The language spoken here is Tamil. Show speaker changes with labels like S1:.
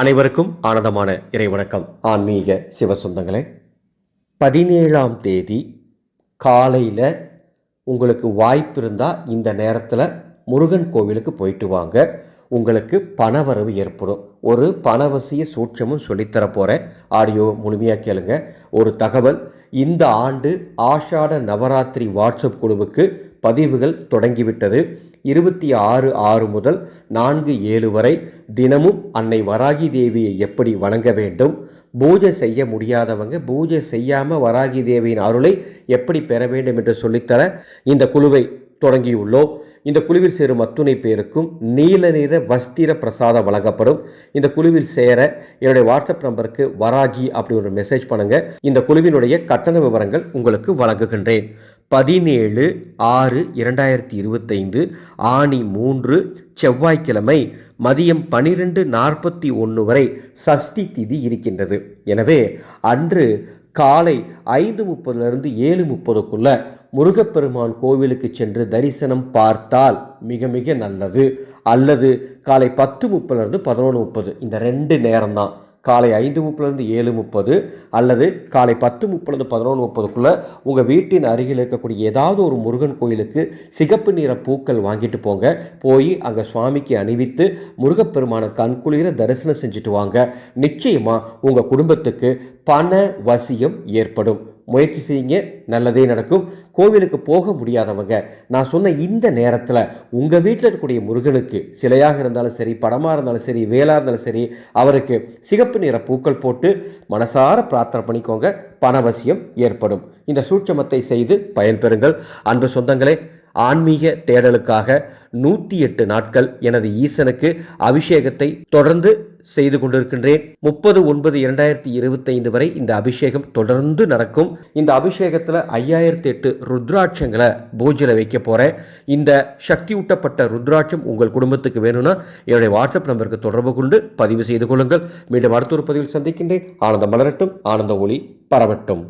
S1: அனைவருக்கும் ஆனந்தமான இறைவணக்கம். ஆன்மீக சிவசொந்தங்களே பதினேழாம் தேதி காலையில் உங்களுக்கு வாய்ப்பு இருந்தால் இந்த நேரத்தில் முருகன் கோவிலுக்கு போயிட்டு வாங்க. உங்களுக்கு பணவரவு ஏற்படும். ஒரு பணவசிய சூட்சமும் சொல்லித்தர போகிறேன் ஆடியோ முழுமையாக கேளுங்க. ஒரு தகவல் இந்த ஆண்டு ஆஷாட நவராத்திரி வாட்ஸ்அப் குழுவுக்கு பதிவுகள் தொடங்கிவிட்டது. இருபத்தி ஆறு ஆறு முதல் நான்கு ஏழு வரை தினமும் அன்னை வராகி தேவியை எப்படி வணங்க வேண்டும்? பூஜை செய்ய முடியாதவங்க பூஜை செய்யாமல் வராகி தேவியின் அருளை எப்படி பெற வேண்டும் என்று சொல்லித்தர இந்த குழுவை தொடங்கியுள்ளோம். இந்த குழுவில் சேரும் அத்துணை பேருக்கும் நீல நிற வஸ்திர பிரசாதம் வழங்கப்படும். இந்த குழுவில் சேர என்னுடைய வாட்ஸ்அப் நம்பருக்கு வராகி அப்படி ஒரு மெசேஜ் பண்ணுங்க. இந்த குழுவினுடைய கட்டண விவரங்கள் உங்களுக்கு வழங்குகின்றேன். பதினேழு ஆறு இரண்டாயிரத்தி இருபத்தைந்து ஆணி மூன்று செவ்வாய்க்கிழமை மதியம் பனிரெண்டு நாற்பத்தி ஒன்று வரை சஷ்டி திதி இருக்கின்றது. எனவே அன்று காலை ஐந்து முப்பதுலேருந்து ஏழு முப்பதுக்குள்ள முருகப்பெருமான் கோவிலுக்கு சென்று தரிசனம் பார்த்தால் மிக மிக நல்லது. அல்லது காலை பத்து முப்பதுலேருந்து பதினொன்று முப்பது. இந்த ரெண்டு நேரம்தான். காலை ஐந்து முப்பதுலேருந்து ஏழு முப்பது. அல்லது காலை பத்து முப்பதுலேருந்து பதினொன்று முப்பதுக்குள்ளே உங்கள் வீட்டின் அருகில் இருக்கக்கூடிய ஏதாவது ஒரு முருகன் கோயிலுக்கு சிகப்பு நிற பூக்கள் வாங்கிட்டு போங்க. போய் அங்கே சுவாமிக்கு அணிவித்து முருகப்பெருமான கண்குளிர தரிசனம் செஞ்சுட்டு வாங்க. நிச்சயமாக உங்கள் குடும்பத்துக்கு பண வசியம் ஏற்படும். முயற்சி செய்யுங்க நல்லதே நடக்கும். கோவிலுக்கு போக முடியாதவங்க நான் சொன்ன இந்த நேரத்தில் உங்கள் வீட்டில் இருக்கக்கூடிய முருகனுக்கு சிலையாக இருந்தாலும் சரி படமாக இருந்தாலும் சரி வேலாக இருந்தாலும் சரி அவருக்கு சிகப்பு நிற பூக்கள் போட்டு மனசார பிரார்த்தனை பண்ணிக்கோங்க. பணவசியம் ஏற்படும். இந்த சூட்சமத்தை செய்து பயன்பெறுங்கள். அன்பு சொந்தங்களே ஆன்மீக தேடலுக்காக நூற்றி எட்டு நாட்கள் எனது ஈசனுக்கு அபிஷேகத்தை தொடர்ந்து செய்து கொண்டிருக்கின்றேன். முப்பது ஒன்பது இரண்டாயிரத்தி இருபத்தைந்து வரை இந்த அபிஷேகம் தொடர்ந்து நடக்கும். இந்த அபிஷேகத்தில் ஐயாயிரத்தி எட்டு ருத்ராட்சங்களை பூஜையில் வைக்க போகிறேன் இந்த சக்தி ஊட்டப்பட்ட ருத்ராட்சம் உங்கள் குடும்பத்துக்கு வேணும்னா என்னுடைய வாட்ஸ்அப் நம்பருக்கு தொடர்பு கொண்டு பதிவு செய்து கொள்ளுங்கள். மீண்டும் அடுத்த ஒரு பதிவில் சந்திக்கின்றேன். ஆனந்தம் மலரட்டும் ஆனந்த ஒளி பரவட்டும்.